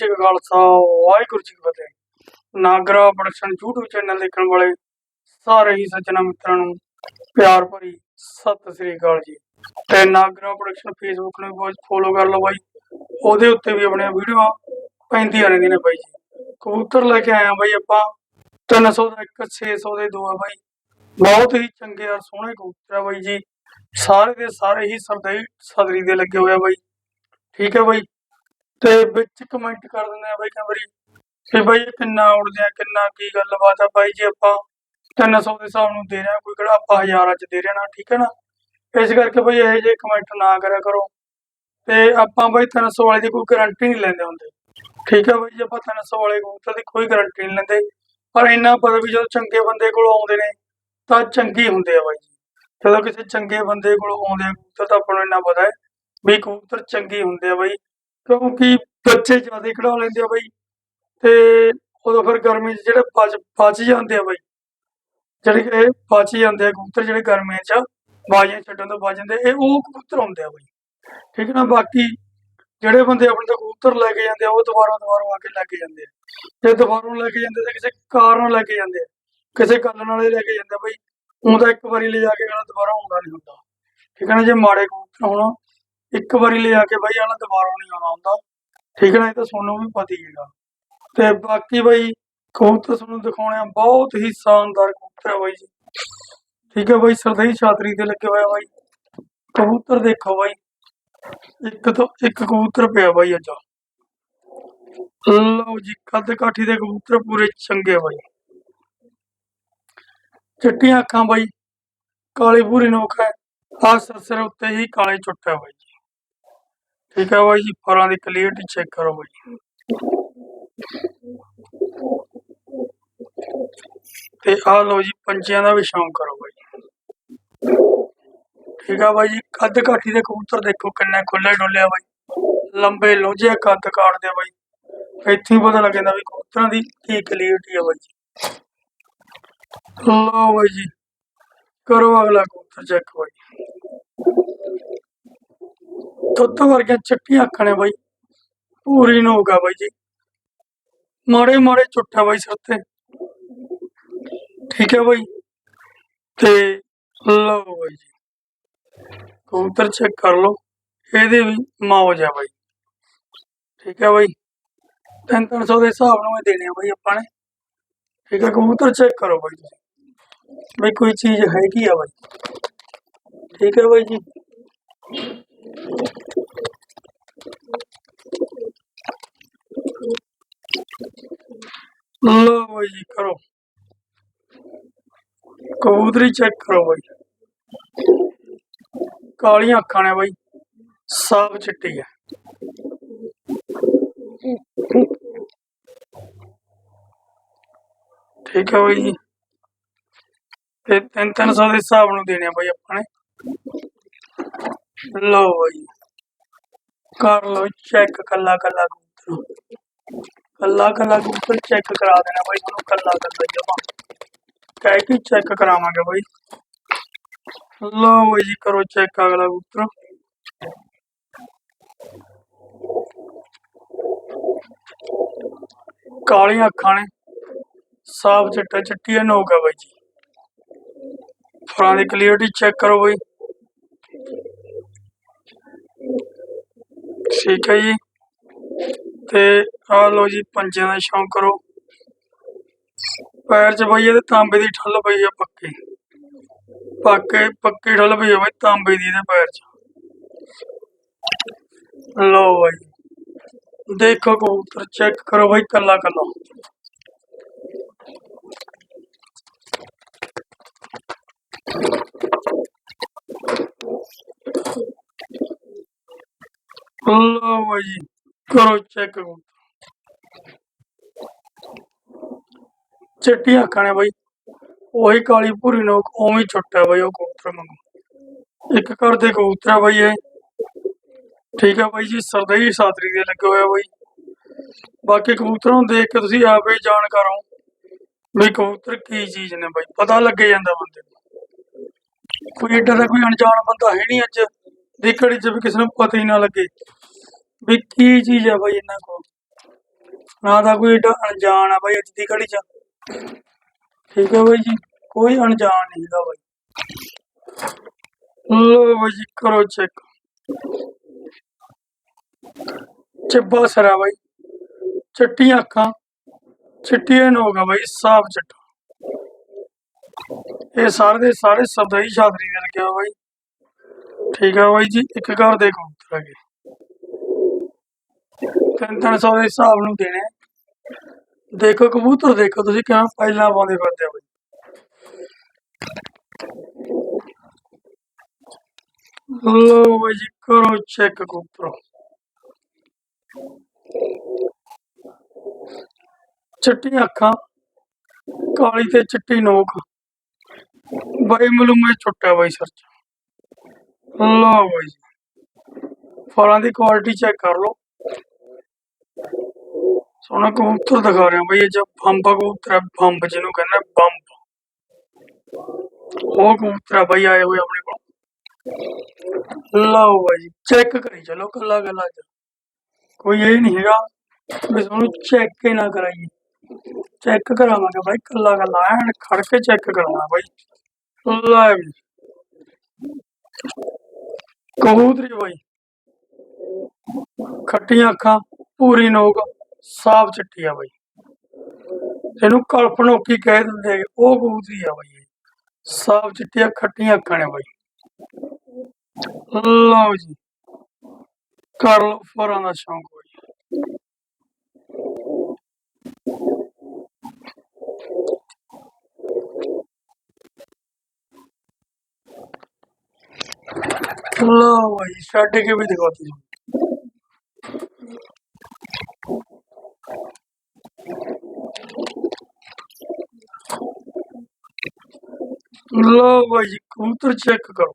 ਜੀ ਕਾ ਖਾਲਸਾ, ਵਾਹਿਗੁਰੂ ਜੀ ਕੀ ਫਤਿਹ। Nagra production YouTube channel ਦੇਖਣ ਵਾਲੇ ਸਾਰੇ ਹੀ ਸੱਜਣਾ ਮਿੱਤਰਾਂ ਨੂੰ ਪਿਆਰ ਭਰੀ ਸਤਿ ਸ੍ਰੀ ਅਕਾਲ ਜੀ। ਤੇ ਨਾਗਰਾ ਪ੍ਰੋਡਕਸ਼ਨ ਫੇਸਬੁੱਕ ਨੂੰ ਵੀ ਫੋਲੋ ਕਰ ਲਓ ਬਾਈ। ਉਹਦੇ ਉੱਤੇ ਵੀ ਆਪਣੀਆਂ ਵੀਡੀਓ ਪੈਂਦੀਆਂ ਰਹਿੰਦੀਆਂ ਨੇ ਬਾਈ ਜੀ। ਕਬੂਤਰ ਲੈ ਕੇ ਆਏ ਆ ਬਾਈ ਆਪਾਂ। 300 ਦਾ ਇੱਕ 600 ਦੇ ਦੋ ਆ ਬਾਈ। ਬਹੁਤ ਹੀ ਚੰਗੇ ਔਰ ਸੋਹਣੇ ਕਬੂਤਰ ਆ ਬਾਈ ਜੀ। ਸਾਰੇ ਦੇ ਸਾਰੇ ਹੀ ਸਰਦਾਈ ਸਦਰੀ ਦੇ ਲੱਗੇ ਹੋਏ ਬਾਈ। ਠੀਕ ਹੈ ਬਾਈ। ਤੇ ਵਿੱਚ ਕਮੈਂਟ ਕਰ ਦਿੰਦੇ ਆ ਬਾਈ ਕਈ ਵਾਰੀ ਕਿ ਬਾਈ ਇਹ ਕਿੰਨਾ ਉੜਦੇ ਆ, ਕਿੰਨਾ ਕੀ ਗੱਲਬਾਤ ਆ ਬਾਈ ਜੀ ਆਪਾਂ 300 ਦੇ ਹਿਸਾਬ ਨੂੰ ਦੇ ਰਹੇ ਆ ਕੋਈ ਕਿਹੜਾ ਆਪਾਂ ਹਜ਼ਾਰਾਂ ਚ ਦੇ ਰਹੇ ਨਾ ਠੀਕ ਹੈ ਨਾ? ਇਸ ਕਰਕੇ ਬਾਈ ਇਹੋ ਜਿਹੇ ਕਮੈਂਟ ਨਾ ਕਰਿਆ ਕਰੋ। ਤੇ ਆਪਾਂ ਬਾਈ 300 ਵਾਲੇ ਦੀ ਕੋਈ ਗਾਰੰਟੀ ਨਹੀਂ ਲੈਂਦੇ ਹੁੰਦੇ। ਠੀਕ ਹੈ ਬਾਈ ਜੀ, ਆਪਾਂ 300 ਵਾਲੇ ਕਬੂਤਰ ਦੀ ਕੋਈ ਗਾਰੰਟੀ ਨਹੀਂ ਲੈਂਦੇ। ਪਰ ਇੰਨਾ ਪਤਾ ਵੀ ਜਦੋਂ ਚੰਗੇ ਬੰਦੇ ਕੋਲ ਆਉਂਦੇ ਨੇ, ਤਾਂ ਚੰਗੇ ਹੁੰਦੇ ਆ ਬਾਈ ਜੀ। ਜਦੋਂ ਕਿਸੇ ਚੰਗੇ ਬੰਦੇ ਕੋਲ ਆਉਂਦੇ ਆ, ਕਬੂਤਰ ਤਾਂ ਆਪਾਂ ਨੂੰ ਇੰਨਾ ਪਤਾ ਹੈ ਵੀ ਕਬੂਤਰ ਚੰਗੇ ਹੁੰਦੇ ਆ ਬਾਈ। ਕਿਉਂਕਿ ਬੱਚੇ ਜ਼ਿਆਦਾ ਕਢਾ ਲੈਂਦੇ ਆ ਬਈ ਤੇ ਉਦੋਂ ਫਿਰ ਗਰਮੀ 'ਚ ਜਿਹੜੇ ਬਚ ਬਚ ਜਾਂਦੇ ਆ ਬਾਈ, ਜਿਹੜੇ ਕਿ ਬਚ ਜਾਂਦੇ ਆ ਕਬੂਤਰ ਜਿਹੜੇ ਗਰਮੀਆਂ 'ਚ ਬਾਜ਼ੀਆਂ ਛੱਡਣ ਤੋਂ ਬਚ ਜਾਂਦੇ, ਇਹ ਉਹ ਕਬੂਤਰ ਹੁੰਦੇ ਆ ਬਾਈ। ਠੀਕ ਹੈ ਨਾ? ਬਾਕੀ ਜਿਹੜੇ ਬੰਦੇ ਆਪਣੇ ਤੋਂ ਕਬੂਤਰ ਲੈ ਕੇ ਜਾਂਦੇ ਆ, ਉਹ ਦੁਬਾਰਾ ਦੁਬਾਰਾ ਆ ਕੇ ਲੈ ਕੇ ਜਾਂਦੇ ਆ। ਜੇ ਦੁਬਾਰਾ ਲੈ ਕੇ ਜਾਂਦੇ ਤਾਂ ਕਿਸੇ ਕਾਰਨ ਲੈ ਕੇ ਜਾਂਦੇ ਆ। ਕਿਸੇ ਗੱਲ ਨਾਲ ਲੈ ਕੇ ਜਾਂਦੇ ਬਈ ਬਾਈ, ਉਹ ਤਾਂ ਇੱਕ ਵਾਰੀ ਲਿਜਾ ਕੇ ਅਗਲਾ ਦੁਬਾਰਾ ਆਉਂਦਾ ਨਹੀਂ ਹੁੰਦਾ। ਠੀਕ ਹੈ ਨਾ? ਜੇ ਮਾੜੇ ਕਬੂਤਰ ਹੋਣ ਇੱਕ ਵਾਰੀ ਲਿਆ ਕੇ ਬਾਈ ਅਗਲਾ ਦੁਬਾਰਾ ਨਹੀਂ ਆਉਣਾ ਹੁੰਦਾ। ਠੀਕ ਹੈ ਨਾ, ਇਹ ਤਾਂ ਤੁਹਾਨੂੰ ਵੀ ਪਤਾ ਹੀ ਹੈਗਾ। ਤੇ ਬਾਕੀ ਬਾਈ, ਕਬੂਤਰ ਤੁਹਾਨੂੰ ਦਿਖਾਉਣੇ ਆ, ਬਹੁਤ ਹੀ ਸ਼ਾਨਦਾਰ ਕਬੂਤਰ ਆ ਬਾਈ ਜੀ। ਠੀਕ ਹੈ ਬਾਈ, ਸਰਦਈ ਛਾਤਰੀ ਤੇ ਲੱਗੇ ਹੋਇਆ ਬਾਈ। ਕਬੂਤਰ ਦੇਖੋ ਬਾਈ। ਇੱਕ ਤੋਂ ਇੱਕ ਕਬੂਤਰ ਪਿਆ ਬਾਈ ਅੱਜ। ਲਓ ਜੀ, ਕੱਦ ਕਾਠੀ ਦੇ ਕਬੂਤਰ ਪੂਰੇ ਚੰਗੇ ਬਾਈ। ਚਿੱਟੀਆਂ ਅੱਖਾਂ ਬਾਈ, ਕਾਲੀ ਪੂਰੀ ਨੋਕ ਹੈ। ਆ ਸਿਰ ਉੱਤੇ ਹੀ ਕਾਲੇ ਚੁੱਟ ਹੈ ਬਾਈ ਠੀਕ ਹੈ ਬਾਈ ਜੀ ਫਰਾਂ ਦੀ ਕਲੀਅਰਟੀ ਚੈੱਕ ਕਰੋ ਬਾਈ ਤੇ ਆ ਲਓ ਜੀ, ਪੰਛੀਆਂ ਦਾ ਵੀ ਸ਼ੌਂਕ ਕਰੋ ਬਾਈ ਠੀਕ ਆ ਬਾਈ ਜੀ, ਕੱਦ ਕਾਠੀ ਦੇ ਕਬੂਤਰ ਦੇਖੋ ਕਿੰਨੇ ਖੁੱਲੇ ਡੁੱਲੇ ਆ ਬਾਈ। ਲੰਬੇ ਲੋਝੇ ਕੱਦ ਕਾਟਦੇ ਬਾਈ। ਇੱਥੇ ਹੀ ਪਤਾ ਲੱਗ ਜਾਂਦਾ ਵੀ ਕਬੂਤਰਾਂ ਦੀ ਕੀ ਕਲੀਅਰਟੀ ਆ ਬਾਈ। ਜੀ ਲਓ ਬਾਈ ਜੀ, ਕਰੋ ਅਗਲਾ ਕਬੂਤਰ ਚੈੱਕ ਬਾਈ। ਦੁੱਧ ਵਰਗੀਆਂ ਚਿੱਟੀਆਂ ਅੱਖਾਂ ਨੇ ਬਾਈ ਪੂਰੀ ਨੋਕ ਬਾਈ ਜੀ। ਮਾੜੇ ਮਾੜੇ ਚੁੱਟਾ ਬਾਈ ਸਿਰ ਤੇ। ਠੀਕ ਹੈ ਬਾਈ। ਤੇ ਲਓ ਬਾਈ ਜੀ। ਕਬੂਤਰ ਚੈੱਕ ਕਰ ਲਓ। ਇਹਦੇ ਵੀ ਮੌਜ ਹੈ ਬਾਈ। ਠੀਕ ਹੈ ਬਾਈ। ਤਿੰਨ ਤਿੰਨ ਸੌ ਦੇ ਹਿਸਾਬ ਨਾਲ ਇਹ ਦੇਣੇ ਆ ਬਾਈ ਆਪਾਂ ਨੇ। ਠੀਕ ਹੈ, ਕਬੂਤਰ ਚੈੱਕ ਕਰੋ ਬਾਈ ਤੁਸੀਂ। ਵੀ ਕੋਈ ਚੀਜ਼ ਹੈਗੀ ਆ ਬਾਈ। ਠੀਕ ਹੈ ਬਾਈ ਜੀ। ਲਓ ਬਾਈ ਜੀ ਕਰੋ ਕਬੂਤਰੀ ਚੈੱਕ ਕਰੋ ਬਾਈ ਕਾਲੀਆਂ ਅੱਖਾਂ ਨੇ ਬਾਈ ਸਾਫ਼ ਚਿੱਟੀ ਹੈ ਠੀਕ ਹੈ ਬਾਈ ਜੀ ਤੇ ਤਿੰਨ ਤਿੰਨ ਸੌ ਦੇ ਹਿਸਾਬ ਨੂੰ ਦੇਣੇ ਆ ਬਾਈ ਆਪਾਂ ਨੇ ਲਓ ਬਾਈ ਕਰ ਲਓ ਚੈੱਕ ਕੱਲਾ ਕੱਲਾ ਕਬੂਤਰ ਕੱਲਾ ਕੱਲਾ ਕਬੂਤਰ ਚੈੱਕ ਕਰਾ ਦੇਣਾ ਬਾਈ ਤੁਹਾਨੂੰ ਕੱਲਾ ਕੱਲਾ ਜਮਾ ਕਹਿ ਕੇ ਚੈੱਕ ਕਰਾਵਾਂਗੇ ਬਾਈ ਲਓ ਬਾਈ ਜੀ ਕਰੋ ਚੈੱਕ ਅਗਲਾ ਕਬੂਤਰ ਕਾਲੀਆਂ ਅੱਖਾਂ ਨੇ। ਸਾਫ਼ ਚਿੱਟਾ ਚਿੱਟੀਆਂ ਨੋਕ ਆ ਬਾਈ ਜੀ। ਫਰਾਂ ਦੀ ਕਲੀਅਰਟੀ ਚੈੱਕ ਕਰੋ ਬਾਈ। ਠੀਕ ਹੈ ਜੀ। ਤੇ ਆ ਲੋ ਜੀ, ਪੰਜਿਆਂ ਦਾ ਸ਼ੌਂਕ ਕਰੋ। ਪੈਰ 'ਚ ਬਈ ਇਹਦੇ ਤਾਂਬੇ ਦੀ ਠੱਲ ਪਈ ਆ ਪੱਕੇ। ਪੱਕੇ, ਪੱਕੀ ਠੱਲ ਪਈ ਆ ਬਈ ਤਾਂਬੇ ਦੀ ਇਹਦੇ ਪੈਰ 'ਚ। ਲੋ ਬਾਈ। ਦੇਖੋ ਕਬੂਤਰ ਚੈੱਕ ਕਰੋ ਬਾਈ ਕੱਲਾ ਕੱਲਾ ਲੋ ਜੀ। ਕਰੋ ਚੈੱਕ ਚਿੱਟੀਆਂ ਅੱਖਾਂ ਨੇ ਬਾਈ। ਉਹੀ ਕਾਲੀ ਭੂਰੀ ਨੋਕ ਉਵੇਂ ਛੁੱਟਾ ਬਾਈ ਉਹ ਕਬੂਤਰ ਵਾਂਗੂ। ਇੱਕ ਘਰ ਦੇ ਕਬੂਤਰ ਆ ਬਾਈ ਇਹ। ਠੀਕ ਆ ਬਾਈ ਜੀ, ਸਰਦਈ ਸਾਤਰੀ ਦੇ ਲੱਗੇ ਹੋਇਆ ਬਾਈ। ਬਾਕੀ ਕਬੂਤਰਾਂ ਨੂੰ ਦੇਖ ਕੇ ਤੁਸੀਂ ਆਪੇ ਜਾਣਕਾਰ ਹੋ ਵੀ ਕਬੂਤਰ ਕੀ ਚੀਜ਼ ਨੇ ਬਾਈ। ਪਤਾ ਲੱਗੇ ਜਾਂਦਾ ਬੰਦੇ ਨੂੰ। ਕੋਈ ਏਡਾ ਦਾ ਕੋਈ ਅਣਜਾਣ ਬੰਦਾ ਹੈ ਨਹੀਂ ਅੱਜ। ਦੀ ਘੜੀ 'ਚ ਵੀ ਕਿਸੇ ਨੂੰ ਪਤਾ ਹੀ ਨਾ ਲੱਗੇ। ਵੀ ਕੀ ਚੀਜ਼ ਆ ਬਾਈ ਇਹਨਾਂ ਕੋਲ। ਨਾ ਤਾਂ ਕੋਈ ਅਣਜਾਣ ਆ ਬਾਈ, ਅੱਜ ਦੀ ਘੜੀ ਚ। ਠੀਕ ਹੈ ਬਾਈ ਜੀ, ਕੋਈ ਅਣਜਾਣ ਨਹੀਂ ਹੈਗਾ ਬਾਈ। ਲੋ ਬਾਈ ਜੀ, ਕਰੋ ਚੈੱਕ ਚਿੱਬਾ ਸਰਾ ਬਾਈ। ਚਿੱਟੀਆਂ ਅੱਖਾਂ, ਚਿੱਟੀਆਂ ਨੋਕ ਬਾਈ, ਸਾਫ਼ ਚਿੱਟਾ। ਇਹ ਸਾਰੇ ਦੇ ਸਾਰੇ ਸਬਦਾਈ ਛਾਤਰੀ ਦੇ ਲੱਗਿਆ ਬਾਈ। ਠੀਕ ਹੈ ਬਾਈ ਜੀ, ਇੱਕ ਘਰ ਦੇ ਕਬੂਤਰ ਹੈਗੇ। ਤਿੰਨ ਤਿੰਨ ਸੌ ਦੇ ਹਿਸਾਬ ਨੂੰ ਦੇਣੇ। ਦੇਖੋ ਕਬੂਤਰ ਦੇਖੋ, ਤੁਸੀਂ ਕਿਵੇਂ ਪਹਿਲਾਂ ਪਾਉਂਦੇ ਫਿਰਦੇ ਆ ਬਾਈ? ਲੋ ਬਾਈ ਜੀ, ਕਰੋ ਚੈੱਕ ਕਬੂਤਰ। ਚਿੱਟੀਆਂ ਅੱਖਾਂ, ਕਾਲੀ ਤੇ ਚਿੱਟੀ ਨੋਕ। ਬਾਈ ਮਲੂਮੇ ਛੁੱਟਾ ਬਾਈ ਸਰ ਚ ਲੋ ਬਾਈ ਫਲਾਂ ਦੀ ਕੁਆਲਿਟੀ ਚੈੱਕ ਕਰ ਲਓ। ਸੋਹਣਾ ਕਬੂਤਰ ਦਿਖਾ ਰਿਹਾ ਬਾਈ, ਇਹ ਜੋ ਬੰਬ ਕਬੂਤਰ ਹੈ ਬੰਬ ਜਿਹਨੂੰ ਕਹਿੰਦੇ ਆ, ਬੰਬ। ਉਹ ਕਬੂਤਰ ਆ ਬਾਈ, ਆਏ ਹੋਏ ਆਪਣੇ ਕੋਲ। ਲਓ ਬਾਈ ਚੈੱਕ ਕਰੀ ਚਲੋ, ਕੱਲਾ ਕੱਲਾ ਚ ਕੋਈ ਇਹ ਨਹੀਂ ਹੈਗਾ ਵੀ ਤੁਹਾਨੂੰ ਚੈੱਕ ਹੀ ਨਾ ਕਰਾਈਏ। ਚੈੱਕ ਕਰਾਵਾਂਗੇ ਬਾਈ, ਕੱਲਾ ਕੱਲਾ, ਐਨ ਖੜ ਕੇ ਚੈੱਕ ਕਰਾਉਣਾ ਬਾਈ। ਲੈ ਵੀ। ਕਬੂਤਰੀ ਬਾਈ। ਖੱਟੀਆਂ ਅੱਖਾਂ, ਪੂਰੀ ਨੋਕ। ਸਾਫ਼ ਚਿੱਟੀ ਆ ਬਾਈ। ਇਹਨੂੰ ਕਲਪਨੋਕੀ ਕਹਿ ਦਿੰਦੇ ਹੈਗੇ, ਉਹ ਕਬੂਤਰੀ ਆ ਬਾਈ ਸਾਫ਼ ਚਿੱਟੀਆਂ ਖੱਟੀਆਂ ਅੱਖਾਂ ਨੇ ਬਾਈ। ਲਓ ਜੀ। ਕਰ ਲਓ ਫਰਾਂ ਦਾ ਸ਼ੌਂਕ ਬਾਈ। ਲਓ ਬਾਈ ਛੱਡ ਕੇ ਵੀ ਦਿਖਾ ਤੁਸੀਂ ਲਓ ਬਾਈ ਜੀ, ਕਬੂਤਰ ਚੈੱਕ ਕਰੋ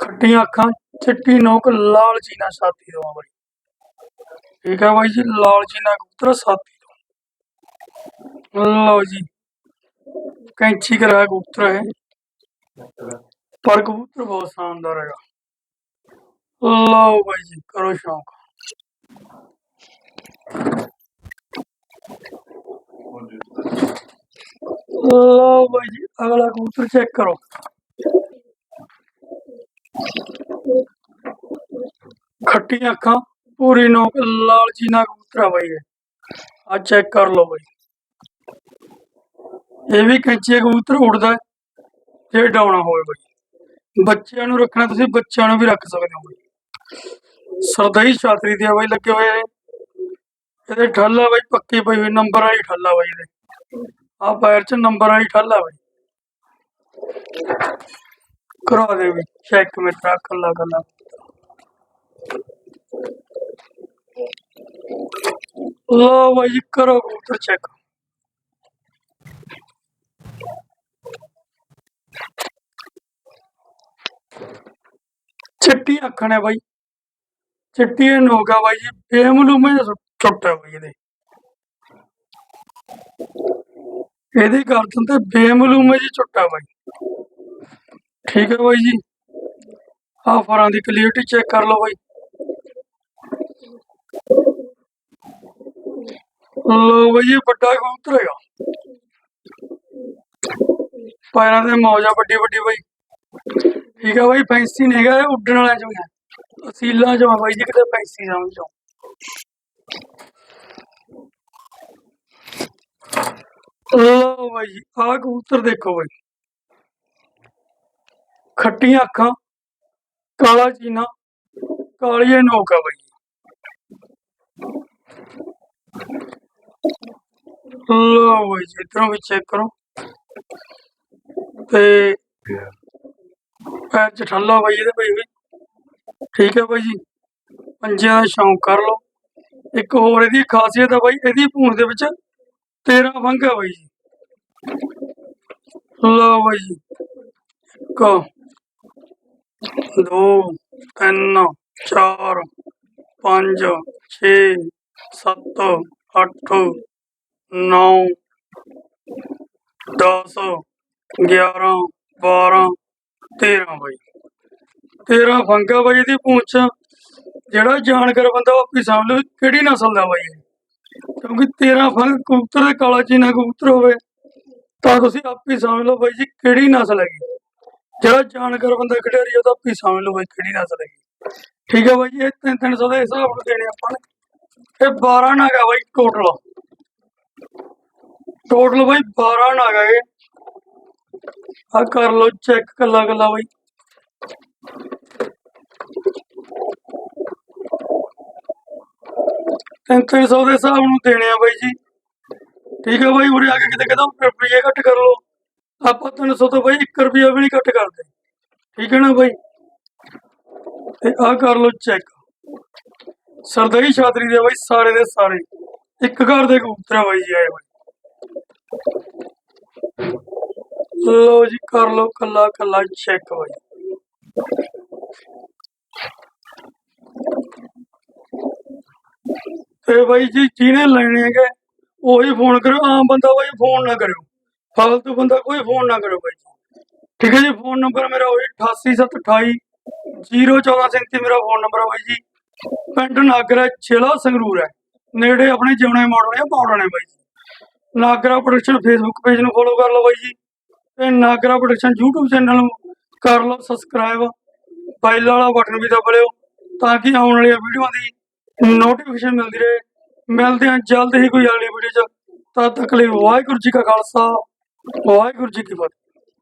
ਖੱਟੀਆਂ ਅੱਖਾਂ ਚਿੱਟੀ ਨੋਕ ਲਾਲ ਜੀਨਾ ਸਾਥੀ ਦਵਾ ਬਾਈ ਠੀਕ ਹੈ ਬਾਈ ਜੀ ਲਾਲ ਜੀਨਾ ਕਬੂਤਰ ਸਾਥੀ ਦੋ ਲਓ ਜੀ ਕੈਂਚੀ ਕਰਾ ਕਬੂਤਰ ਹੈ ਪਰ ਕਬੂਤਰ ਬਹੁਤ ਸ਼ਾਨਦਾਰ ਹੈਗਾ ਲਓ ਬਾਈ ਜੀ ਕਰੋ ਸ਼ੌਂਕ ਲਓ ਬਾਈ ਜੀ, ਅਗਲਾ ਕਬੂਤਰ ਚੈੱਕ ਕਰੋ। ਖੱਟੀਆਂ ਅੱਖਾਂ, ਪੂਰੀ ਨੋਕ, ਲਾਲ ਜੀਨਾ ਕਬੂਤਰ ਆ ਬਾਈ ਆ ਚੈੱਕ ਕਰ ਲਓ ਬਾਈ। ਇਹ ਵੀ ਕੈਂਚੀ ਕਬੂਤਰ ਉੜਦਾ ਜੇ ਡਾਉਣਾ ਹੋਵੇ ਬਾਈ। ਬੱਚਿਆਂ ਨੂੰ ਰੱਖਣਾ, ਤੁਸੀਂ ਬੱਚਿਆਂ ਨੂੰ ਵੀ ਰੱਖ ਸਕਦੇ ਹੋ ਬਾਈ। ਸਰਦਾਈ ਛਾਤਰੀ ਦੇ ਬਾਈ, ਲੱਗੇ ਹੋਏ ਇਹਦੇ ਠੱਲਾ ਬਾਈ, ਪੱਕੀ ਪਈ ਹੋਈ ਨੰਬਰ ਵਾਲੀ ਠੱਲਾ ਬਾਈ ਇਹਦੇ। ਆ ਪੈਰ 'ਚ ਨੰਬਰ ਵਾਲੀ ਠੱਲਾ ਬਾਈ। ਕਰਾ ਦੇ ਵੀ ਚੈੱਕ ਮੇਰਾ ਕੱਲਾ ਕੱਲਾ ਲਓ ਬਾਈ ਕਰੋ ਕਬੂਤਰ ਚੈੱਕ ਚਿੱਟੀ ਅੱਖਾਂ ਨੇ ਬਾਈ। ਚਿੱਟੀ ਨੋਕ ਆ ਬਾਈ ਜੀ ਬੇਮਲੂਮ ਛੋਟਾ ਬਾਈ ਇਹਦੇ। ਇਹਦੀ ਗਰਦਨ ਤੇ ਬੇਮਲੂਮੇ ਜੀ ਛੋਟਾ ਬਾਈ। ਠੀਕ ਹੈ ਬਾਈ ਜੀ। ਆ ਫਰਾਂ ਦੀ ਕਲੀਅਰਟੀ ਚੈੱਕ ਕਰ ਲਓ ਬਾਈ। ਲਓ ਬਾਈ ਇਹ ਵੱਡਾ ਕਬੂਤਰ ਹੈਗਾ। ਪੈਰਾਂ ਤੇ ਮੌਜਾ ਵੱਡੀ ਵੱਡੀ ਬਾਈ। ਠੀਕ ਹੈ ਬਾਈ ਫੈਂਸੀ ਨਹੀਂ ਹੈਗਾ, ਇਹ ਉੱਡਣ ਵਾਲਾ ਚੋਂ ਹੈ ਅਸੀਲਾਂ ਚੋਂ ਬਾਈ ਜੀ, ਕਿਤੇ ਫੈਂਸੀ ਸਮਝੋ ਲਓ ਬਾਈ ਜੀ, ਆਹ ਕਬੂਤਰ ਦੇਖੋ ਬਾਈ ਖੱਟੀਆਂ ਅੱਖਾਂ, ਕਾਲਾ ਚੀਨਾ, ਕਾਲੀਏ ਨੋਕ ਆ ਬਾਈ ਲਓ ਬਾਈ ਜੀ, ਇਧਰੋਂ ਵੀ ਚੈੱਕ ਕਰੋ। ਤੇ ਪੈਰ ਚ ਠੱਲਾ ਬਾਈ ਇਹਦੇ ਬਾਈ ਵੀ। ਠੀਕ ਹੈ ਬਾਈ ਜੀ, ਪੰਜਿਆਂ ਦਾ ਸ਼ੌਂਕ ਕਰ ਲਓ। ਇੱਕ ਹੋਰ ਇਹਦੀ ਖਾਸੀਅਤ ਆ ਬਾਈ, ਇਹਦੀ ਭੂਣ ਦੇ ਵਿੱਚ 13 ਹੈ ਬਾਈ ਜੀ। ਲਓ ਬਾਈ ਇੱਕ ਦੋ, ਤਿੰਨ, ਚਾਰ, ਪੰਜ, ਛੇ, ਸੱਤ, ਅੱਠ, ਨੌ, ਦਸ, ਗਿਆਰਾਂ, ਬਾਰਾਂ, ਤੇਰਾਂ ਬਾਈ। ਤੇਰਾਂ ਫੰਗਾ ਬਾਈ ਇਹਦੀ ਪੂੰਛ। ਜਿਹੜਾ ਜਾਣਕਾਰ ਬੰਦਾ ਉਹ ਆਪੇ ਸਮਝ ਲਓ ਕਿਹੜੀ ਨਸਲ ਦਾ ਬਾਈ ਕਿਉਂਕਿ 13 ਫੰਗ ਕਬੂਤਰ ਦੇ ਕਾਲਾ ਚੀਨਾ ਕਬੂਤਰ ਹੋਵੇ। ਤਾਂ ਤੁਸੀਂ ਆਪੇ ਸਮਝ ਲਓ ਬਾਈ ਜੀ ਕਿਹੜੀ ਨਸਲ ਹੈਗੀ ਜਿਹੜਾ ਜਾਣਕਾਰ ਬੰਦਾ ਖਿਡਾਰੀ ਆ, ਉਹ ਤਾਂ ਸਮਝ ਲਓ ਬਾਈ ਕਿਹੜੀ ਨਸਲ ਹੈਗੀ ਠੀਕ ਹੈ ਬਾਈ ਜੀ ਇਹ 300 ਦੇ ਹਿਸਾਬ ਨਾਲ ਦੇਣੇ ਆਪਾਂ ਨੇ। ਇਹ 12 ਨਾਗ ਬਾਈ ਟੋਟਲ ਟੋਟਲ ਬਾਈ 12 ਨਾਗ ਹੈਗੇ ਆ ਕਰ ਲਓ ਚੈੱਕ ਕੱਲਾ ਕੱਲਾ ਬਾਈ। ਤਿੰਨ ਤਿੰਨ ਸੌ ਦੇ ਹਿਸਾਬ ਨੂੰ ਦੇਣੇ ਆ ਬਾਈ ਜੀ। ਠੀਕ ਹੈ ਬਾਈ, ਉਰੇ ਆ ਕੇ ਕਿਤੇ ਕਹਿੰਦਾ ਰੁਪਈਏ ਘੱਟ ਕਰ ਲਓ। ਆਪਾਂ 300 ਤੋਂ ਬਾਈ 1 ਰੁਪਿਆ ਵੀ ਨਹੀਂ ਘੱਟ ਕਰਦੇ। ਠੀਕ ਹੈ ਨਾ ਬਾਈ? ਤੇ ਆ ਕਰ ਲਓ ਚੈੱਕ ਸਰਦਾਈ ਛਾਤਰੀ ਦੇ ਬਾਈ, ਸਾਰੇ ਦੇ ਸਾਰੇ। ਇੱਕ ਘਰ ਦੇ ਕਬੂਤਰ ਬਾਈ ਜੀ, ਆਏ ਬਾਈ ਲੋ ਜੀ, ਕਰ ਲਓ ਕੱਲਾ ਕੱਲਾ ਚੈੱਕ ਬਾਈ। ਤੇ ਬਾਈ ਜੀ, ਜਿਹਨੇ ਲੈਣੇ ਹੈਗੇ ਉਹੀ ਫੋਨ ਕਰਿਓ, ਆਮ ਬੰਦਾ ਬਾਈ ਫੋਨ ਨਾ ਕਰਿਓ। ਫਾਲਤੂ ਬੰਦਾ ਕੋਈ ਫੋਨ ਨਾ ਕਰਿਓ ਬਾਈ ਠੀਕ ਹੈ ਜੀ, ਫੋਨ ਨੰਬਰ ਮੇਰਾ ਉਹੀ 88728 01437 ਮੇਰਾ ਫੋਨ ਨੰਬਰ ਹੈ ਬਾਈ ਜੀ। ਪਿੰਡ ਨਾਗਰਾ ਜ਼ਿਲ੍ਹਾ ਸੰਗਰੂਰ ਹੈ। ਨੇੜੇ ਆਪਣੇ ਜਿਉਣੇ ਮਾਡਲ ਹੈ ਪਾਉਣਾ ਬਾਈ ਜੀ। ਨਾਗਰਾ ਪ੍ਰੋਡਕਸ਼ਨ ਫੇਸਬੁੱਕ ਪੇਜ ਨੂੰ ਫੋਲੋ ਕਰ ਲਓ ਬਾਈ ਜੀ। ਤੇ ਨਾਗਰਾ ਪ੍ਰੋਡਕਸ਼ਨ YouTube ਚੈਨਲ ਨੂੰ ਕਰ ਲਓ ਸਬਸਕ੍ਰਾਈਬ ਬੈਲ ਵਾਲਾ ਬਟਨ ਵੀ ਦਬਾ ਲਿਓ ਤਾਂ ਕਿ ਆਉਣ ਵਾਲੀਆਂ ਵੀਡੀਓਆਂ ਦੀ ਨੋਟੀਫਿਕੇਸ਼ਨ ਮਿਲਦੀ ਰਹੇ। ਮਿਲਦੇ ਹਾਂ, ਜਲਦ ਹੀ ਕੋਈ ਅਗਲੀ ਵੀਡੀਓ ਚ ਤਦ ਤੱਕ ਲਈ ਵਾਹਿਗੁਰੂ ਜੀ ਕਾ ਖਾਲਸਾ ਵਾਹਿਗੁਰੂ ਜੀ ਕੀ ਫਤਿਹ।